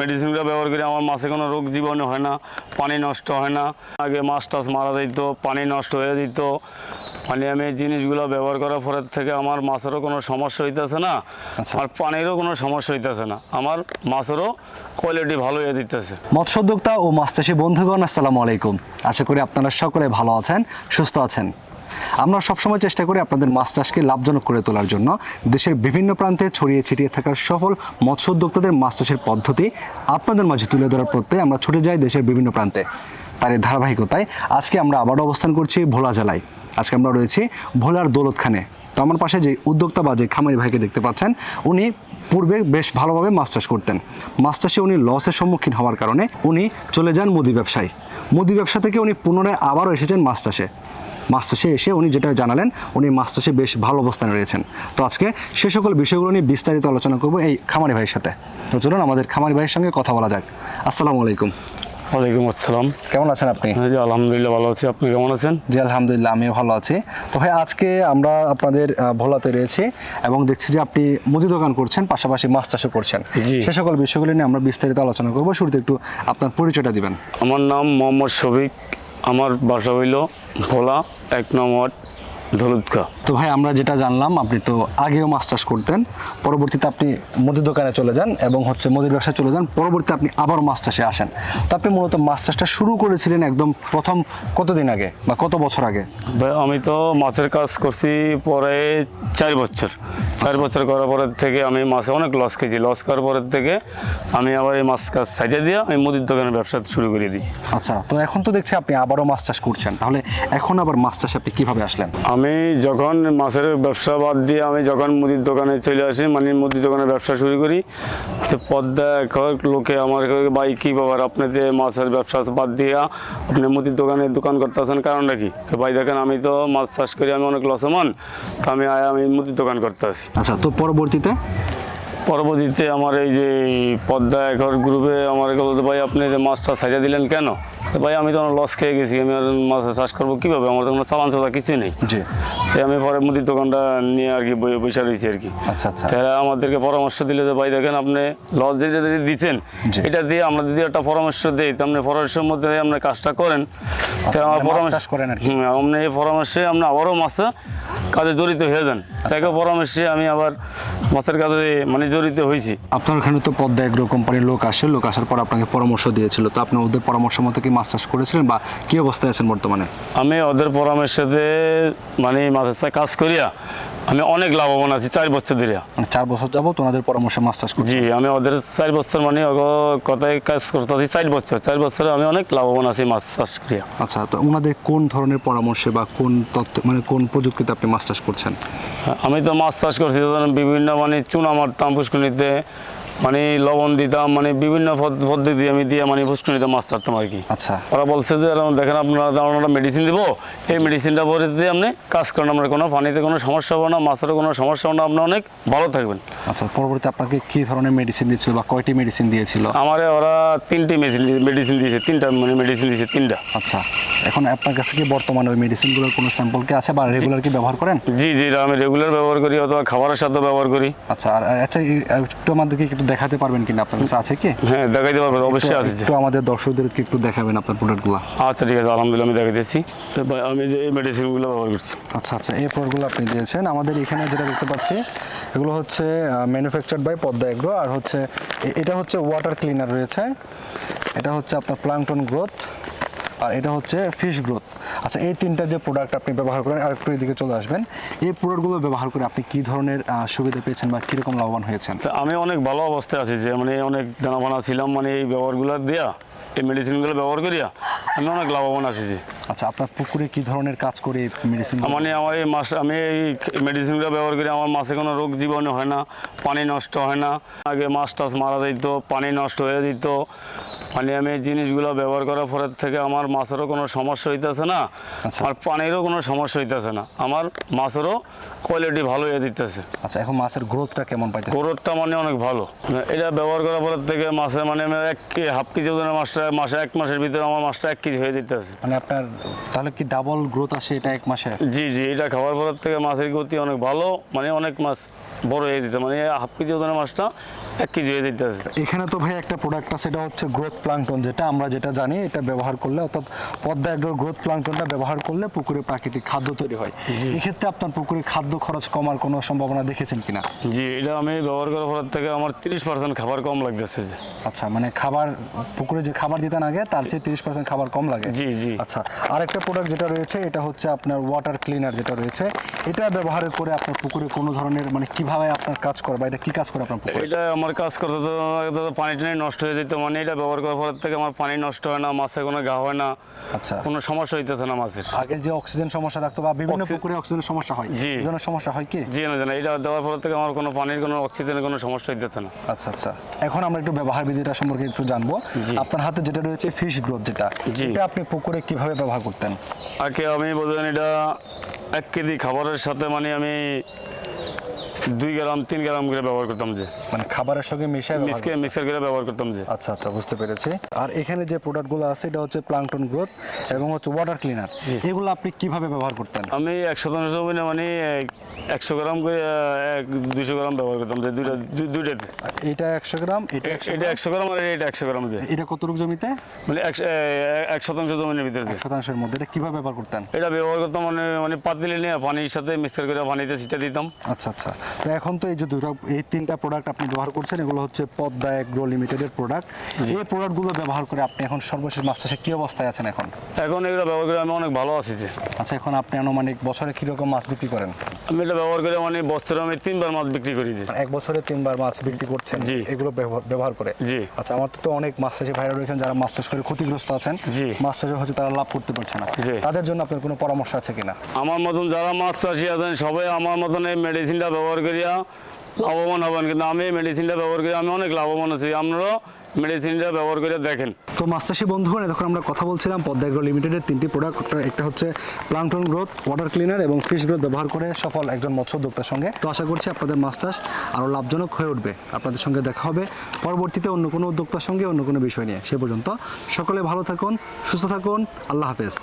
মেডিসিনগুলো ব্যবহার করে। আমার মাছে কোনো রোগ জীবাণু হয় না পানি নষ্ট হয় না। আগে মাছ টাছ মারা যেত পানি নষ্ট হয়ে যেত। মানে আমি এই জিনিসগুলো ব্যবহার করার পরের থেকে আমার মাছেরও কোনো সমস্যা হইতেছে না আচ্ছা। আর পানিরও কোনো সমস্যা হইতেছে না। আমার মাছেরও কোয়ালিটি ভালো হয়ে দিতেছে। মৎস্য উদ্যোক্তা ও মাছ চাষী বন্ধুগণ আসসালামু আলাইকুম। আশা করি আপনারা সকলে ভালো আছেন সুস্থ আছেন। আমরা সবসময় চেষ্টা করি আপনাদের মাছ চাষকে লাভজনক করে তোলার জন্য। দেশের বিভিন্ন প্রান্তে ছড়িয়ে ছিটিয়ে থাকা সফল মৎস্য উদ্যোক্তাদের মাছ চাষের পদ্ধতি আপনাদের মাঝে তুলে ধরার প্রত্যয়ে আমরা ছুটে যাই দেশের বিভিন্ন প্রান্তে। তার এই ধারাবাহিকতায় আজকে আমরা আবারও অবস্থান করছি ভোলা জেলায়। আজকে আমরা রয়েছি ভোলার দৌলতখানে। তো আমার পাশে যে উদ্যোক্তা বা যে খামারি ভাইকে দেখতে পাচ্ছেন, উনি পূর্বে বেশ ভালোভাবে মাছ চাষ করতেন। মাছ চাষে উনি লসের সম্মুখীন হওয়ার কারণে উনি চলে যান মুদি ব্যবসায়ী। মুদি ব্যবসা থেকে উনি পুনরায় আবারও এসেছেন মাছ চাষে। চাষে এসে উনি যেটা জানালেন উনি চাষে বেশ ভালো অবস্থানে রয়েছেন। তো আজকে সে সকল বিষয়গুলো নিয়ে বিস্তারিত আলোচনা করব এই খামারি ভাইয়ের সাথে। তো চলুন আমাদের খামারি ভাইয়ের সঙ্গে কথা বলা যাক। আসসালামু আলাইকুম। ওয়ালাইকুম আসসালাম। কেমন আছেন আপনি? আলহামদুলিল্লাহ ভালো আছি। আপনি কেমন আছেন? জি আলহামদুলিল্লাহ আমিও ভালো আছি। তো ভাই আজকে আমরা আপনাদের ভোলাতে রয়েছি এবং দেখছি যে আপনি মুদি দোকান করছেন পাশাপাশি মাছ চাষও করছেন সে সকল বিষয়গুলি নিয়ে আমরা বিস্তারিত আলোচনা করব। শুরুতে একটু আপনার পরিচয়টা দিবেন। আমার নাম মোহাম্মদ শফিক। আমার বাসা হইল ভোলা। এক নম্বর ধলুদকা তো ভাই আমরা যেটা জানলাম আপনি তো আগেও মাছ চাষ করতেন পরবর্তীতে আপনি মুদির দোকানে চলে যান এবং হচ্ছে মুদির ব্যবসায় চলে যান পরবর্তীতে আপনি আবার মাছ চাষে আসেন। তো আপনি মূলত মাছ চাষটা শুরু করেছিলেন একদম প্রথম কতদিন আগে বা কত বছর আগে? ভাই, আমি তো মাছের কাজ করছি পরে চার বছর। চার বছর করার পরের থেকে আমি মাছে অনেক লস খেয়েছি। লস করার পরের থেকে আমি আবার এই মাছ কাজ সাইডে দিয়ে আমি মুদির দোকানের ব্যবসা শুরু করে দিই। আচ্ছা তো এখন তো দেখছি আপনি আবারও মাছ চাষ করছেন। তাহলে এখন আবার মাছ চাষে আপনি কীভাবে আসলেন? আমি যখন মাছের ব্যবসা বাদ দিয়ে আমি যখন মুদির দোকানে চলে আসি মানে মুদির দোকানের ব্যবসা শুরু করি তো পদ্মা এক লোকে আমার ভাই কী ব্যাপার? আপনি যে মাছের ব্যবসা বাদ দিয়া আপনি মুদির দোকানে দোকান করতে আসেন কারণটা কি? তো ভাই দেখেন আমি তো মাছ চাষ করি আমি অনেক লসমান তো আমি আয় আমি মুদির দোকান করতে আসি। আচ্ছা তো পরবর্তীতে? পরবর্তীতে আমার এই যে পদ্মা একর গ্রুপে আমার বলতে ভাই আপনি যে মাছটা সাজা দিলেন কেন? ভাই আমি তো লস খেয়ে গেছি আমি আর মাছ চাষ করব কীভাবে? আমার তো কোনো চালান চালা কিছুই নেই। জি। তাই আমি পরে মুদির দোকানটা নিয়ে আর কি বসে রয়েছি আর কি। আচ্ছা আচ্ছা। তারা আমাদেরকে পরামর্শ দিলে যে ভাই দেখেন আপনি লস যেটা যদি দিচ্ছেন এটা দিয়ে আমরা যদি একটা পরামর্শ দিই তো আপনি পরামর্শের মধ্যে আপনি কাজটা করেন। তাই আমার মানে পরামর্শ করেন আপনি এই পরামর্শে আপনি আবারও মাছে কাজে জড়িত হয়ে যান। আচ্ছা। তাকে পরামর্শে আমি আবার মাছের কাজে মানে জড়িত হয়েছি। আপনার ওখানে তো পদ্মা এগ্রো কোম্পানির লোক আসে লোক আসার পর আপনাকে পরামর্শ দিয়েছিল। তো আপনি ওদের পরামর্শ মতো কি মাছ চাষ করেছিলেন বা কি অবস্থায় আছেন বর্তমানে? আমি ওদের পরামর্শতে মানে মাছের কাজ করিয়া আমি অনেক লাভবান আছি চার বছর ধরে মানে চার বছর যাব ওনাদের পরামর্শে মাছ চাষ করছি জি আমি ওদের চার বছর মানে কথায় কাজ করতেছি চার বছর চার বছরে আমি অনেক লাভবান আছি মাছ চাষ করিয়া। আচ্ছা তো ওনাদের কোন ধরনের পরামর্শে বা কোন তথ্য মানে কোন প্রযুক্তিতে আপনি মাছ চাষ করছেন? আমি তো মাছ চাষ করছি বিভিন্ন মানে চুনা মারতাম পুষ্করিণীতে মানে লবণ দিতাম মানে বিভিন্ন পদ- পদ্ধতি আমি দিয়ে মানে পুষ্করিণীতে মাছ ছাড়তাম আর কি। আচ্ছা। ওরা বলছে যে দেখেন আপনারা আমরা মেডিসিন দিব এই মেডিসিনটা ভরে দিয়ে আপনি কাজ করেন আপনার কোনো পানিতে কোনো সমস্যা হবে না মাছেরও কোনো সমস্যা হবে না আপনি অনেক ভালো থাকবেন। আচ্ছা পরবর্তী আপনাকে কি ধরনের মেডিসিন দিয়েছিল বা কয়টি মেডিসিন দিয়েছিল? আমার ওরা তিনটি মেডিসিন মেডিসিন দিয়েছে তিনটা মানে মেডিসিন দিয়েছে তিনটা। আচ্ছা এখন আপনার কাছে কি বর্তমানে ওই মেডিসিনগুলোর কোনো স্যাম্পল কি আছে বা রেগুলার কি ব্যবহার করেন? জি জি আমি রেগুলার ব্যবহার করি অথবা খাবারের সাথে ব্যবহার করি। আচ্ছা আর আচ্ছা একটু আমাদেরকে একটু দেখাতে পারবেন কিনা আপনার কাছে আছে কি? হ্যাঁ দেখাইতে পারব অবশ্যই আছে। একটু আমাদের দর্শকদেরকে একটু দেখাবেন আপনার প্রোডাক্টগুলো আচ্ছা ঠিক আছে আলহামদুলিল্লাহ আমি দেখে দিচ্ছি তো ভাই, আমি যে এই মেডিসিনগুলো ব্যবহার করছি। আচ্ছা আচ্ছা এই প্রোডাক্টগুলো আপনি দিয়েছেন। আমাদের এখানে যেটা দেখতে পাচ্ছি এগুলো হচ্ছে ম্যানুফ্যাকচার্ড বাই পদ্মা এগ্রো আর হচ্ছে এটা হচ্ছে ওয়াটার ক্লিনার রয়েছে। এটা হচ্ছে আপনার প্লাংটন গ্রোথ আর এটা হচ্ছে ফিশ গ্রোথ আচ্ছা এই তিনটা যে প্রোডাক্ট আপনি ব্যবহার করেন আর একটু এদিকে চলে আসবেন। এই প্রোডাক্টগুলো ব্যবহার করে আপনি কি ধরনের সুবিধা পেয়েছেন বা কীরকম লাভবান হয়েছেন? তো আমি অনেক ভালো অবস্থায় আছি যে মানে অনেক দানাপানা ছিলাম মানে এই ব্যবহারগুলো দেয়া এই মেডিসিনগুলো ব্যবহার করিয়া আমি অনেক লাভবান আছি যে। আচ্ছা আপনার পুকুরে কি ধরনের কাজ করে মেডিসিন মানে আমার এই মাছ আমি এই মেডিসিনগুলো ব্যবহার করি আমার মাছে কোনো রোগ জীবাণু হয় না পানি নষ্ট হয় না। আগে মাছ টাছ মারা যেত পানি নষ্ট হয়ে যেত মানে আমি এই জিনিসগুলো ব্যবহার করার পরের থেকে আমার মাছেরও কোনো সমস্যা হইতেছে না আচ্ছা। আর পানিরও কোনো সমস্যা হইতেছে না। আমার মাছেরও কোয়ালিটি ভালো হয়ে দিতেছে। আচ্ছা এখন মাছের গ্রোথটা কেমন পাইতেছে? গ্রোথটা মানে অনেক ভালো। এটা ব্যবহার করার পরের থেকে মাছে মানে আমি এক হাফ কেজি ওজনের মাছটা মাসে এক মাসের ভিতরে আমার মাছটা এক কেজি হয়ে যেতেছে মানে আপনার তাহলে কি ডাবল গ্রোথ আসে এটা এক মাসে? জি জি এটা খাওয়ার পরের থেকে মাছের গতি অনেক ভালো মানে অনেক মাছ বড় হয়ে যেতে মানে হাফ কেজি ওজনের মাছটা এক কেজি হয়ে যেতেছে এখানে তো ভাই একটা প্রোডাক্ট আছে এটা হচ্ছে গ্রোথ প্লাঙ্কটন যেটা আমরা যেটা জানি এটা ব্যবহার করলে অর্থাৎ পদ্মা এগ্রোর গ্রোথ প্লাঙ্কটনটা ব্যবহার করলে পুকুরে প্রাকৃতিক খাদ্য তৈরি হয়। এক্ষেত্রে আপনার পুকুরে খাদ্য খরচ কমার কোনো সম্ভাবনা দেখেছেন কিনা? জি এটা আমি ব্যবহার করার পর থেকে আমার তিরিশ পার্সেন্ট খাবার কম লাগতেছে। আচ্ছা মানে খাবার পুকুরে যে খাবার দিতেন আগে তার চেয়ে তিরিশ পার্সেন্ট খাবার কম লাগে? জি, জি। আচ্ছা আরেকটা প্রোডাক্ট যেটা রয়েছে এটা হচ্ছে আপনার ওয়াটার ক্লিনার যেটা রয়েছে। এটা ব্যবহার করে আপনার পুকুরে কোনো ধরনের মানে কীভাবে আপনার কাজ করে বা এটা কি কাজ করে আপনার পুকুরে? এটা আমার কাজ করতে তো পানি টানি নষ্ট হয়ে যেত মানে এটা ব্যবহার পর থেকে আমার পানি নষ্ট হয় না মাছে কোনো গা হয় না আচ্ছা। কোনো সমস্যা হইতেছে না মাছের। আগে যে অক্সিজেন সমস্যা থাকতো বা বিভিন্ন পুকুরে অক্সিজেনের সমস্যা হয় জি। ধরনের সমস্যা হয় কি? জি না জানা এটা দেওয়ার পর থেকে আমার কোনো পানির কোনো অক্সিজেনের কোনো সমস্যা হইতেছে না। আচ্ছা আচ্ছা। এখন আমরা একটু ব্যবহার বিধিটা সম্পর্কে একটু জানব। আপনার হাতে যেটা রয়েছে ফিশ গ্রোথ যেটা। এটা আপনি পুকুরে কীভাবে ব্যবহার করতেন? আগে আমি বোঝেন এটা এক কেজি খাবারের সাথে মানে আমি দুই গ্রাম তিন গ্রাম করে ব্যবহার করতাম যে। মানে খাবারের সঙ্গে মিশিয়ে মিক্সকে মিক্সার করে ব্যবহার করতাম যে। আচ্ছা আচ্ছা বুঝতে পেরেছি। আর এখানে যে প্রোডাক্টগুলো আছে এটা হচ্ছে প্লাঙ্কটন গ্রোথ এবং হচ্ছে ওয়াটার ক্লিনার এগুলো আপনি কীভাবে ব্যবহার করতেন? আমি এক শতাংশ মানে মানে একশো গ্রাম করে এক দুশো গ্রাম ব্যবহার করতাম যে দুইটা দু- দুইটাতে। এটা একশো গ্রাম এটা একশো এটা একশো গ্রাম আর এটা একশো গ্রাম যে। এটা কতটুকু জমিতে? মানে একশো এক শতাংশ জমিনের ভিতরে এক শতাংশের মধ্যে। এটা কীভাবে ব্যবহার করতেন? এটা ব্যবহার করতাম মানে মানে পাতিলে নিয়ে পানির সাথে মিক্সার করে পানিতে ছিটা দিতাম। আচ্ছা আচ্ছা। তো এখন তো এই যে দুটো এই তিনটা প্রোডাক্ট আপনি ব্যবহার করছেন এগুলো হচ্ছে পদ্মা এগ্রো লিমিটেডের প্রোডাক্ট এই প্রোডাক্টগুলো ব্যবহার করে আপনি এখন সর্বশেষ মাস চাষে কি অবস্থায় আছেন এখন? এখন এগুলো ব্যবহার করে আমি অনেক ভালো আছি যে আচ্ছা এখন আপনি আনুমানিক বছরে কীরকম মাছ বিক্রি করেন? আমি এটা ব্যবহার করে মানে বছরে আমি তিনবার মাছ বিক্রি করি যে এক বছরে তিনবার মাছ বিক্রি করছেন জি। এগুলো ব্যবহার- করে? জি। আচ্ছা আমার তো অনেক মাছ চাষি ভাইরা রয়েছেন যারা মাছ চাষ করে ক্ষতিগ্রস্ত আছেন। জি। মাছ চাষে হচ্ছে তারা লাভ করতে পারছে না। জি। তাদের জন্য আপনার কোনো পরামর্শ আছে কিনা? আমার মতন যারা মাছ চাষি আছেন সবাই আমার মতন এই মেডিসিনটা ব্যবহার করিয়া লাভবান হবেন। কিন্তু আমি এই মেডিসিনটা ব্যবহার করি, আমি অনেক লাভবান আছি। আপনারাও মেডিসিনটা ব্যবহার করে দেখেন। তো চাষি বন্ধুগণ, এতক্ষণ আমরা কথা বলছিলাম পদ্মা এগ্রো লিমিটেডের তিনটি প্রোডাক্ট একটা হচ্ছে প্লাঙ্কটন গ্রোথ ওয়াটার ক্লিনার এবং ফিশ গ্রোথ ব্যবহার করে সফল একজন মৎস্য উদ্যোক্তার সঙ্গে। তো আশা করছি আপনাদের চাষ আরও লাভজনক হয়ে উঠবে। আপনাদের সঙ্গে দেখা হবে পরবর্তীতে অন্য কোনো উদ্যোক্তার সঙ্গে, অন্য কোনো বিষয় নিয়ে। সে পর্যন্ত সকলে ভালো থাকুন, সুস্থ থাকুন। আল্লাহ হাফেজ।